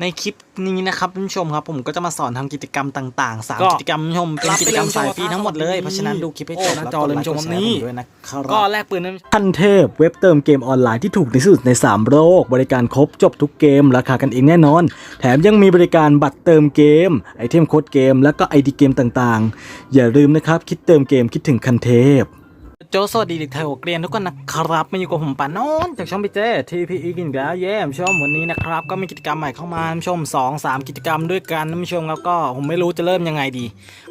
ในคลิปนี้นะครับท่านผู้ชมครับ ผมก็จะมาสอนทำกิจกรรมต่างๆสามก็กิจกรรมท่านผู้ชมเป็นกิจกรรมสายฟรีทั้งหมดเลย เพราะฉะนั้นดูคลิปให้จบโอ้หน้าจอเลยท่านผู้ชมครับนี่ด้วยนะครับก็แลกปืนนั้นขั้นเทพเว็บเติมเกมออนไลน์ที่ถูกที่สุดใน 3 โลก บริการครบจบทุกเกม ราคากันเองแน่นอน แถมยังมีบริการบัตรเติมเกม ไอเทมโค้ดเกม แล้วก็ไอดีเกมต่างๆ อย่าลืมนะครับคิดเติมเกมคิดถึงคันเทพ โจสวัสดีเด็กไทยหัวเกรียนทุกคนนะครับมาอยู่กับผมปานนจากช่องพีเจทีพีอีกินอีกแล้วเย้ท่านผู้ชมวันนี้นะครับก็มีกิจกรรมใหม่เข้ามาผู้ชมสองสามกิจกรรมด้วยกันนผู้ชมครับก็ผมไม่รู้จะเริ่มยังไงดี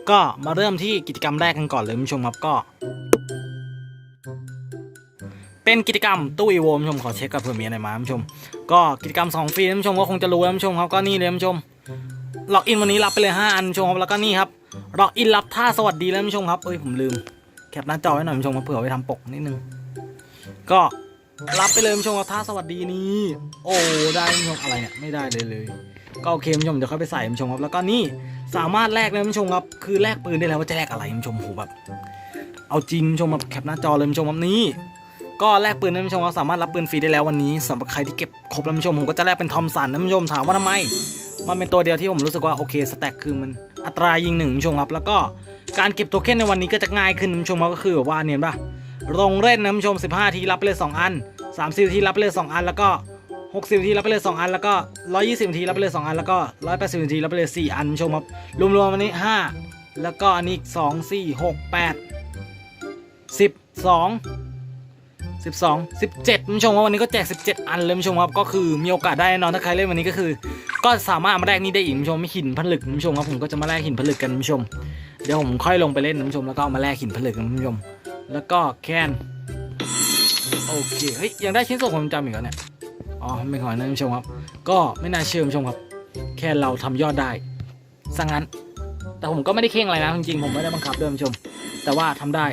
ก็มาเริ่มที่กิจกรรมแรกกันก่อนเลยผู้ชมครับก็ เป็นกิจกรรมตู้อีโวท่านผู้ชมขอเช็คกับเผื่อมีอะไรมาท่าผู้ชม ก็กิจกรรมสองฟรีนผู้ชมก็คงจะรู้นผู้ชมครับก็นี่เลยนผู้ชมล็อกอินวันนี้รับไปเลยห้าอันผู้ชมครับแล้วก็นี่ครับล็อกอินรับท่าสวัสดีแล้วผู้ชมครับเอ้ยผมลืม แคปหน้าจอไว้หน่อยผู้ชมมาเผื่อไว้ทำปกนิดนึง ก็รับไปเลยผู้ชมว่าท่าสวัสดีนี้ โอ้ได้ผู้ชมอะไรเนี่ยไม่ได้เลยเลย ก็โอเคผู้ชมเดี๋ยวค่อยไปใส่ผู้ชมครับแล้วก็นี่สามารถแลกเลยผู้ชมครับคือแลกปืนได้แล้วว่าจะแลกอะไรผู้ชมโหแบบ เอาจริงผู้ชมแบบแคปหน้าจอเลยผู้ชมครับนี่ก็แลกปืนนะคุณผู้ชมครับสามารถรับปืนฟรีได้แล้ววันนี้สำหรับใครที่เก็บครบแล้วผู้ชมผมก็จะแลกเป็นทอมสันนะผู้ชมถามว่าทำไม มันเป็นตัวเดียวที่ผมรู้สึกว่าโอเคสแต็กคือมันอัตรายิงหนึ่งชมครับ แล้วก็การเก็บโทเค็นในวันนี้ก็จะง่ายขึ้นชมครับก็คือแบบว่าเนี่ยเห็นปะลงเล่นนะชม 15 ทีรับไปเลย 2 อัน 30 ทีรับไปเลย 2 อัน แล้วก็ 60 ทีรับไปเลย 2 อัน แล้วก็ 120 ทีรับไปเลย 2 อัน แล้วก็ 180 ทีรับไปเลย 4 อันชมครับรวมๆวันนี้ 5 แล้วก็อันนี้ 2 4 6 8 12 12 17คุณผู้ชมว่าวันนี้ก็แจก 17 อันเลยคุณผู้ชมครับ ก็คือมีโอกาสได้แน่นอนถ้าใครเล่นวันนี้ก็คือ ก็สามารถมาแลกนี่ได้อีกคุณผู้ชมไม่หินผลึกคุณผู้ชมครับผมก็จะมาแลกหินผลึกกันคุณผู้ชม เดี๋ยวผมค่อยลงไปเล่นคุณผู้ชมแล้วก็มาแลกหินผลึกกันคุณผู้ชม แล้วก็แคนโอเคเฮ้ยยังได้ชิ้นส่วนความจำอีกแล้วเนี่ยอ๋อไม่ขอนะคุณผู้ชมครับ ก็ไม่น่าเชื่อคุณผู้ชมครับ แค่เราทำยอดได้สังงั้น แต่ผมก็ไม่ได้เข่งอะไรนะจริงๆผมไม่ได้บังคับด้วยคุณผู้ชม แต่ว่าทำได้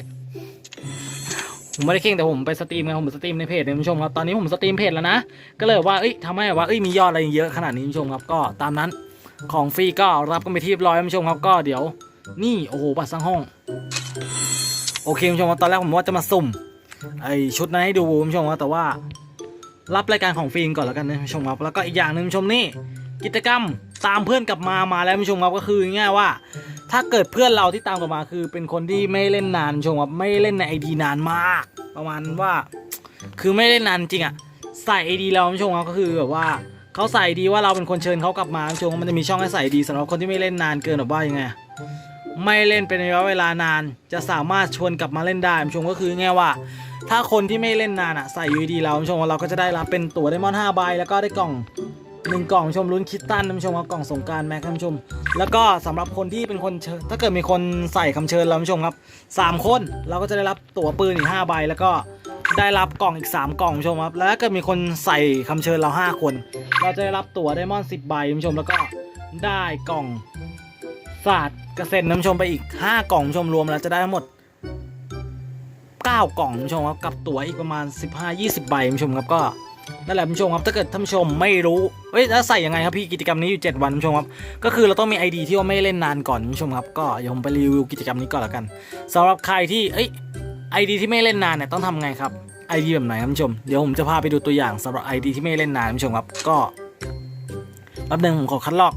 ผมไม่ได้เข่งแต่ผมไปสตรีมไงผมสตรีมในเพจเนี่ยคุณผู้ชมครับตอนนี้ผมสตรีมเพจแล้วนะก็เลยว่าเอ้ยทำให้ว่าเอ้ยมียอดอะไรเยอะขนาดนี้คุณผู้ชมครับก็ตามนั้นของฟรีก็รับกันไปที่เรียบร้อยคุณผู้ชมครับก็เดี๋ยว นี่โอ้โหบัตรสังห้องโอเคคุณผู้ชมครับตอนแรกผมว่าจะมาสุ่มไอชุดนั้นให้ดูคุณผู้ชมครับแต่ว่า รับรายการของฟรีก่อนแล้วกันนะคุณผู้ชมครับแล้วก็อีกอย่างหนึ่งคุณผู้ชมนี่กิจกรรมตามเพื่อนกลับมามาแล้วคุณผู้ชมครับก็คือง่ายว่า ถ้าเกิดเพื่อนเราที่ตามกับมาคือ เป็นคนที่ไม่เล่นนานชมครับไม่เล่นในไอดีนานมาก ประมาณว่า คือไม่เล่นนานจริงอะใส่ไอดีเราคุณผู้ชมครับก็คือแบบว่าเขาใส่ดีว่าเราเป็นคนเชิญเขากลับมาคุณผู้ชมมันจะมีช่องให้ใส่ดีสำหรับคนที่ไม่เล่นนานเกินแบบว่ายังไงไม่เล่นเป็นระยะเวลานาน จะสามารถชวนกลับมาเล่นได้คุณผู้ชมก็คือไงว่า ถ้าคนที่ไม่เล่นนานอะใส่ยูดีเราคุณผู้ชมเราก็จะได้รับเป็นตั๋วไดมอนด์5ใบแล้วก็ได้กล่อง หนึ่งกล่องชมลุ้นคิดตันคุณผู้ชมครับกล่องสงการแม็กคุณผู้ชม แล้วก็สำหรับคนที่เป็นคนเชิญถ้าเกิดมีคนใส่คำเชิญเราคุณผู้ชมครับสามคนเราก็จะได้รับตั๋วปืนอีก5ใบแล้วก็ได้รับกล่องอีก 3 กล่องผู้ชมครับ แล้วถ้าเกิดมีคนใส่คำเชิญเรา 5 คน เราจะได้รับตั๋วไดมอนด์10ใบคุณผู้ชมแล้วก็ได้กล่องศาสตร์เกษตรน้ำชมไปอีก 5 กล่องผู้ชมรวมแล้วจะได้ทั้งหมด9กล่องคุณผู้ชมครับกับตั๋วอีกประมาณ 15-20 ใบคุณผู้ชมครับก็นั่นแหละคุณผู้ชมครับถ้าเกิดท่านผู้ชมไม่รู้ เฮ้ยแล้วใส่ยังไงครับพี่กิจกรรมนี้อยู่ 7 วันคุณผู้ชมครับก็คือเราต้องมี ID ที่ว่าไม่เล่นนานก่อนคุณผู้ชมครับก็เดี๋ยวผมไปรีวิวกิจกรรมนี้ก่อนแล้วกันสำหรับใครที่เอ้ย ID ที่ไม่เล่นนานเนี่ยต้องทำไงครับ ID แบบไหนครับคุณผู้ชมเดี๋ยวผมจะพาไปดูตัวอย่างสำหรับ ID ที่ไม่เล่นนานคุณผู้ชมครับก็แป๊บนึงผมขอคัดลอก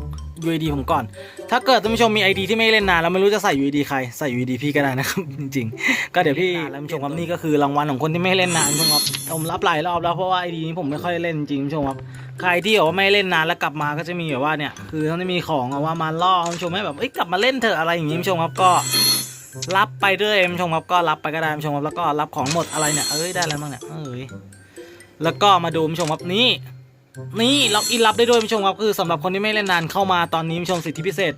UID ผมก่อน ถ้าเกิดท่านผู้ชมมี ID ที่ไม่เล่นนานแล้วไม่รู้จะใส่ UID ใคร ใส่ UID พี่ก็ได้นะครับจริงๆ ก็เดี๋ยวพี่แล้วผู้ชมครับนี่ก็คือรางวัลของคนที่ไม่เล่นนานคุณผู้ชมครับผมรับหลายรอบแล้วเพราะว่า ID นี้ผมไม่ค่อยเล่นจริงคุณผู้ชมครับ ใครที่บอกว่าไม่เล่นนานแล้วกลับมาก็จะมีแบบว่าเนี่ย คือต้องมีของอะว่ามาล่อคุณผู้ชมให้แบบเอ้ยกลับมาเล่นเถอะอะไรอย่างงี้คุณผู้ชมครับก็รับไปด้วยคุณผู้ชมครับก็รับไปก็ได้คุณผู้ชมครับแล้วก็รับของหมดอะไรเนี่ยเอ้ยได้อะไรบ้างเนี่ยเอ้ยแล้วก็มาดูคุณผู้ชมครับนี่นี่ล็อกอินรับได้ด้วยคุณผู้ชมครับคือสำหรับคนที่ไม่เล่นนานเข้ามาตอนนี้คุณผู้ชมสิทธิพิเศษ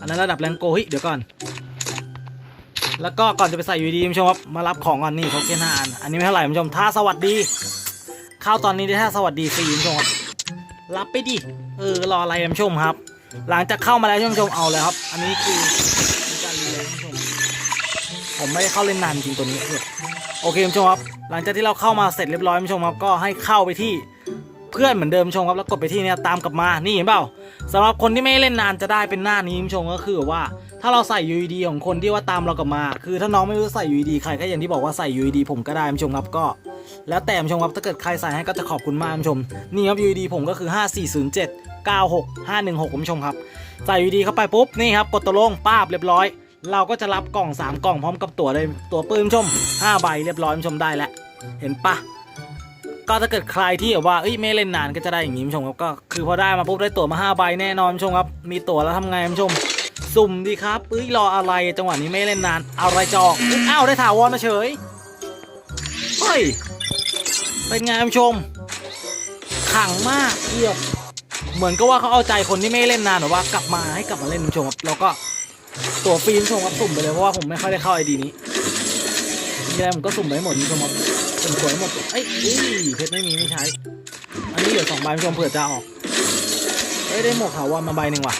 อันนั้นระดับแรงโกฮ้ยเดี๋ยวก่อน แล้วก็ก่อนจะไปใส่ยูดีคุณผู้ชมครับมารับของก่อนนี่เขาเกณฑ์ห้าอันอันนี้ไม่เท่าไหร่คุณผู้ชมท่าสวัสดี เข้าตอนนี้ได้ท่าสวัสดีฟรีคุณผู้ชมครับ รับไปดิ เออ รออะไรคุณผู้ชมครับ หลังจากเข้ามาแล้วคุณผู้ชมเอาเลยครับ อันนี้คือการรีแลกซ์คุณผู้ชม ผมไม่ได้เข้าเล่นนานจริงตัวนี้เโอเคคุณผู้ชมครับ หลังจากที่เราเข้ามาเสร็จเรียบร้อยคุณผู้ชมครับ ก็ให้เข้าไปที่เพื่อนเหมือนเดิมคุณผู้ชมครับแล้วกดไปที่เนี่ยตามกลับมา นี่เห็นเปล่าสำหรับคนที่ไม่เล่นนานจะได้เป็นหน้านี้คุณผู้ชมก็คือว่า ถ้าเราใส่ UED ของคนที่ว่าตามเรากลับมา คือถ้าน้องไม่รู้ใส่ UED ใครก็อย่างที่บอกว่าใส่ UED ผมก็ได้คุณผู้ชมครับก็ แล้วแต่ผู้ชมครับถ้าเกิดใครใส่ให้ก็จะขอบคุณมากผู้ชม นี่ครับ UD ผมก็คือ 5407 96 516คุณผู้ชมครับ ใส่ UD เข้าไปปุ๊บนี่ครับกดตัวลงป้าบเรียบร้อย เราก็จะรับกล่อง 3 กล่องพร้อมกับตัวเลยตัวปืนผู้ชม 5 ใบเรียบร้อยผู้ชมได้แล้วเห็นปะก็ถ้าเกิดใครที่แบบว่าเอ้ยไม่เล่นนานก็จะได้อย่างนี้ผู้ชมครับก็คือพอได้มาปุ๊บได้ตั๋วมา 5 ใบแน่นอนผู้ชมครับมีตั๋วแล้วทำไงผู้ชม สุ่มดีครับเอ้ยรออะไรจังหวะนี้ไม่เล่นนานอะไรจอกอุ๊ยอ้าวได้ถาวรมาเฉย ย เป็นไงผู้ชม ขังมากเกือบเหมือนก็ว่าเขาเอาใจคนที่ไม่เล่นนานหรือว่ากลับมาให้กลับมาเล่นผู้ชมครับแล้วก็ตัวฟรีผู้ชมครับสุ่มไปเลยเพราะว่าผมไม่ค่อยได้เข้าไอดีนี้มีอะไรผมก็สุ่มไปหมดผู้ชมครับสุ่มสวยหมดเอ้ยเพชรไม่มีไม่ใช้ อันนี้เหลือสองใบผู้ชมเผื่อจะออกเอ้ยได้หมวกถาวรมาใบหนึ่งว่ะ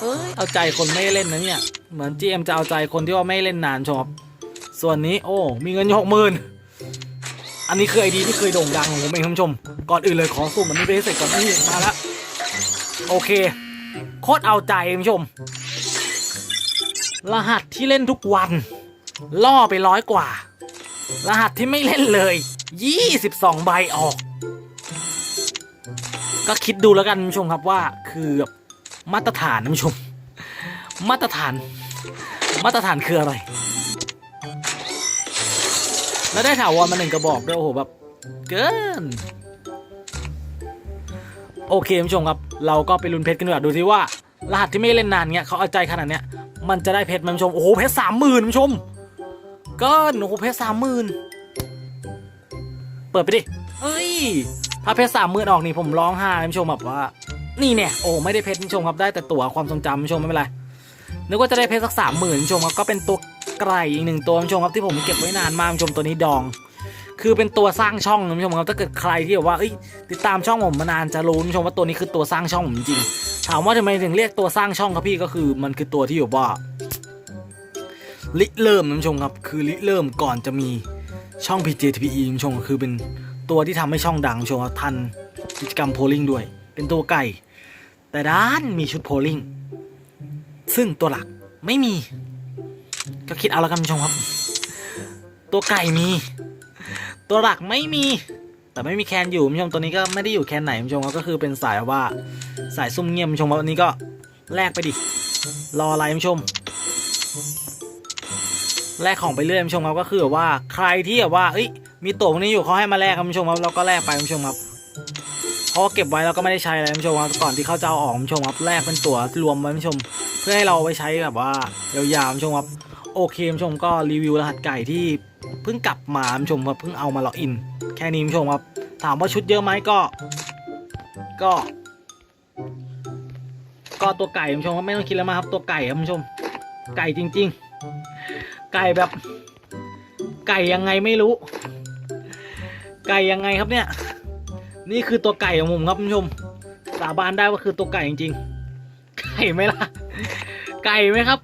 เอ้ยเอาใจคนไม่เล่นนะเนี่ย เหมือน GM จะเอาใจคนที่ว่าไม่เล่นนานชอบ ส่วนนี้โอ้ มีเงินอยู่หกหมื่นอันนี้คือไอดีที่เคยโด่งดังของผมเองท่านผู้ชม ก่อนอื่นเลยขอสุ่มมันนี้ไปให้เสร็จก่อนนี่มาแล้วโอเค โคตรเอาใจท่านผู้ชม รหัสที่เล่นทุกวัน ล่อไปร้อยกว่า รหัสที่ไม่เล่นเลย 22 ใบออก ก็คิดดูแล้วกันท่านผู้ชมครับว่าคือมาตรฐานนะผู้ชม มาตรฐาน มาตรฐานคืออะไร แล้วได้ถาวรมาหนึ่งกระบอกด้วยโอ้โหแบบเกิน โอเคคุณผู้ชมครับ เราก็ไปลุ้นเพชรกันดีกว่าดูสิว่ารหัสที่ไม่เล่นนานเงี้ยเขาเอาใจขนาดเนี้ยมันจะได้เพชรไหมคุณผู้ชมโอ้โหเพชรสามหมื่นคุณผู้ชมเกินโอ้โหเพชรสามหมื่นเปิดไปดิเอ้ยถ้าเพชรสามหมื่นออกนี่ผมร้องไห้คุณผู้ชมแบบว่า นี่เนี่ยโอ้ไม่ได้เพชรคุณผู้ชมครับได้แต่ตั๋วความทรงจำคุณผู้ชมไม่เป็นไรนึกว่าจะได้เพชรสักสามหมื่นคุณผู้ชมครับก็เป็นตัว ไก่อีกหนึ่งตัวคุณผู้ชมครับที่ผมเก็บไว้นานมากคุณผู้ชมตัวนี้ดอง คือเป็นตัวสร้างช่องคุณผู้ชมครับถ้าเกิดใครที่แบบว่าติดตามช่องผมมานานจะรู้คุณผู้ชมว่าตัวนี้คือตัวสร้างช่องผมจริงถามว่าทำไมถึงเรียกตัวสร้างช่องครับพี่ก็คือมันคือตัวที่แบบว่าริเริ่มคุณผู้ชมครับคือริเริ่มก่อนจะมีช่อง PJTPE คุณผู้ชมคือเป็นตัวที่ทำให้ช่องดังคุณผู้ชมครับทันกิจกรรมโพลิงด้วย เป็นตัวไก่ แต่ด้านมีชุดโพลิงซึ่งตัวหลักไม่มี ก็คิดเอาแล้วกันคุณผู้ชมครับ ตัวไก่มี ตัวหลักไม่มี แต่ไม่มีแคนอยู่คุณผู้ชมตัวนี้ก็ไม่ได้อยู่แคนไหนคุณผู้ชมครับก็คือเป็นสายว่าสายซุ่มเงียบคุณผู้ชมครับวันนี้ก็แลกไปดิรออะไรคุณผู้ชมแลกของไปเรื่อยคุณผู้ชมครับก็คือว่าใครที่แบบว่าเอ้ยมีตัวพวกนี้อยู่เขาให้มาแลกครับคุณผู้ชมครับเราก็แลกไปคุณผู้ชมครับเพราะเก็บไว้เราก็ไม่ได้ใช้อะไรคุณผู้ชมครับก่อนที่เขาจะเอาออกคุณผู้ชมครับแลกเป็นตัวรวมไว้คุณผู้ชม เพื่อให้เราไปใช้แบบว่ายาวๆคุณผู้ชมครับ โอเคคุณผู้ชมก็รีวิวรหัสไก่ที่เพิ่งกลับมาคุณผู้ชมครับเพิ่งเอามาล็อกอิน แค่นี้คุณผู้ชมครับถามว่าชุดเยอะไหมก็ ก็ ก็ตัวไก่คุณผู้ชมครับไม่ต้องคิดแล้วมาครับ ตัวไก่ครับผู้ชม ไก่จริง ๆ ไก่แบบ ไก่ยังไงไม่รู้ ไก่ยังไงครับเนี่ย นี่คือตัวไก่ของผมครับผู้ชม สาบานได้ว่าคือตัวไก่จริง ๆ ไก่ไหมล่ะ ไก่ไหมครับ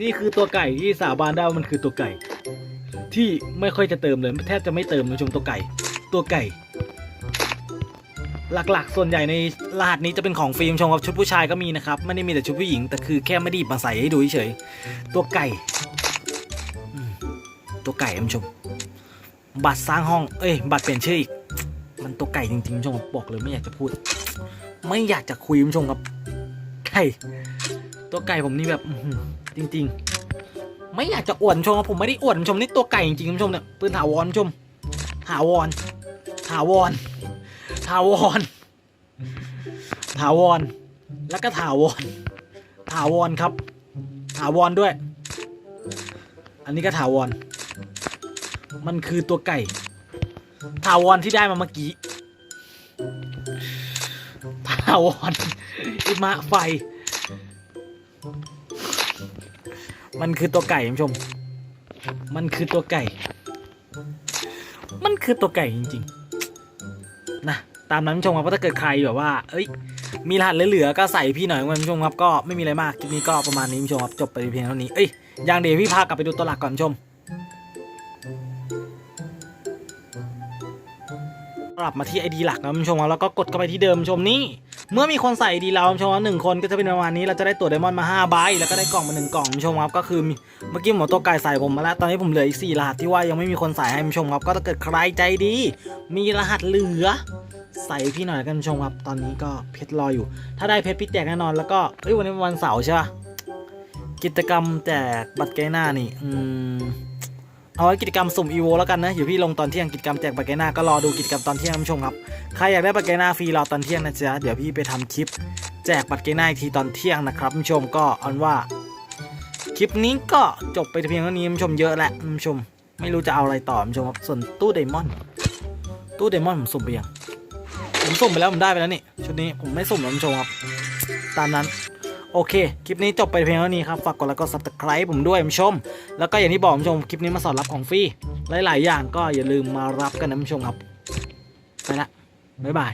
นี่คือตัวไก่ที่สาบานได้ว่ามันคือตัวไก่ ที่ไม่ค่อยจะเติมเลยแทบจะไม่เติมคุณผู้ชมตัวไก่ ตัวไก่ หลักๆ ส่วนใหญ่ในรหัสนี้จะเป็นของฟิล์มชมครับชุดผู้ชายก็มีนะครับไม่ได้มีแต่ชุดผู้หญิงแต่คือแค่ไม่ได้หยิบมาใส่ให้ดูเฉยตัวไก่ตัวไก่คุณผู้ชม บัตรสร้างห้อง เอ้ย บัตรเปลี่ยนชื่ออีก มันตัวไก่จริงๆคุณผู้ชมบอกเลยไม่อยากจะพูด ไม่อยากจะคุยคุณผู้ชมครับไก่ตัวไก่ผมนี่แบบ จริง ๆ ไม่อยากจะอวดชมผมไม่ได้อวดชมนี่ตัวไก่จริงๆคุณผู้ชมเนี่ยปืนถาวรคุณผู้ชมถาวรถาวรถาวรถาวรแล้วก็ถาวรถาวรครับ ถาวรด้วย อันนี้ก็ถาวร มันคือตัวไก่ ถาวรที่ได้มาเมื่อกี้ถาวรอิมะไฟ มันคือตัวไก่คุณผู้ชม มันคือตัวไก่ มันคือตัวไก่จริงๆ นะ ตามนั้นคุณผู้ชมครับถ้าเกิดใครแบบว่า เอ้ย มีรหัสเหลือๆก็ใส่พี่หน่อยคุณผู้ชมครับ ก็ไม่มีอะไรมากคลิปนี้ก็ประมาณนี้คุณผู้ชมครับ จบไปเพียงเท่านี้ เอ้ยยังเดี๋ยวพี่พากลับไปดูตัวหลักก่อนคุณผู้ชม กลับมาที่ ID หลักนะคุณผู้ชมครับแล้วก็กดเข้าไปที่เดิมชมนี่เมื่อมีคนใส่ ID เราคุณผู้ชมหนึ่งคนก็จะเป็นประมาณนี้เราจะได้ตัวไดมอนด์มา5ใบแล้วก็ได้กล่องมาหนึ่งกล่องคุณผู้ชมครับก็คือเมื่อกี้หมอตัวไก่ใส่ผมมาแล้วตอนนี้ผมเหลืออีก4รหัสที่ว่ายังไม่มีคนใส่ให้คุณผู้ชมครับก็ถ้าเกิดใครใจดี มีรหัสเหลือ ใส่พี่หน่อยกันคุณผู้ชมครับตอนนี้ก็เพชรรออยู่ ถ้าได้เพชรพี่แจกแน่นอนแล้วก็เอ้ยวันนี้วันเสาร์ใช่ปะกิจกรรมแจกบัตรเกหน้านี่อืม เอาไว้กิจกรรมสุ่มอีโวแล้วกันนะเดี๋ยวพี่ลงตอนเที่ยงกิจกรรมแจกบัตรเกหน้าก็รอดูกิจกรรมตอนเที่ยงท่านผู้ชมครับใครอยากได้บัตรเกหน้าฟรีรอตอนเที่ยงนะจ๊ะเดี๋ยวพี่ไปทำคลิป แจกบัตรเกหน้าอีกทีตอนเที่ยงนะครับท่านผู้ชมก็เอาเป็นว่า คลิปนี้ก็จบไปเพียงเท่านี้ท่านผู้ชมเยอะแหละท่านผู้ชม ไม่รู้จะเอาอะไรต่อท่านผู้ชมครับส่วนตู้ไดมอนด์ตู้ไดมอนด์ผมสุ่มไปยังผมสุ่มไปแล้วผมได้ไปแล้วนี่ชุดนี้ผมไม่สุ่มแล้วท่านผู้ชมครับ ตามนั้น โอเค คลิปนี้จบไปเพียงเท่านี้ครับ ฝากกดไลค์กด subscribe ผมด้วยผู้ชม แล้วก็อย่างที่บอกผู้ชม คลิปนี้มาสอนรับของฟรี หลาย ๆ อย่างก็อย่าลืมมารับกันนะผู้ชมครับ ไปละบ๊ายบาย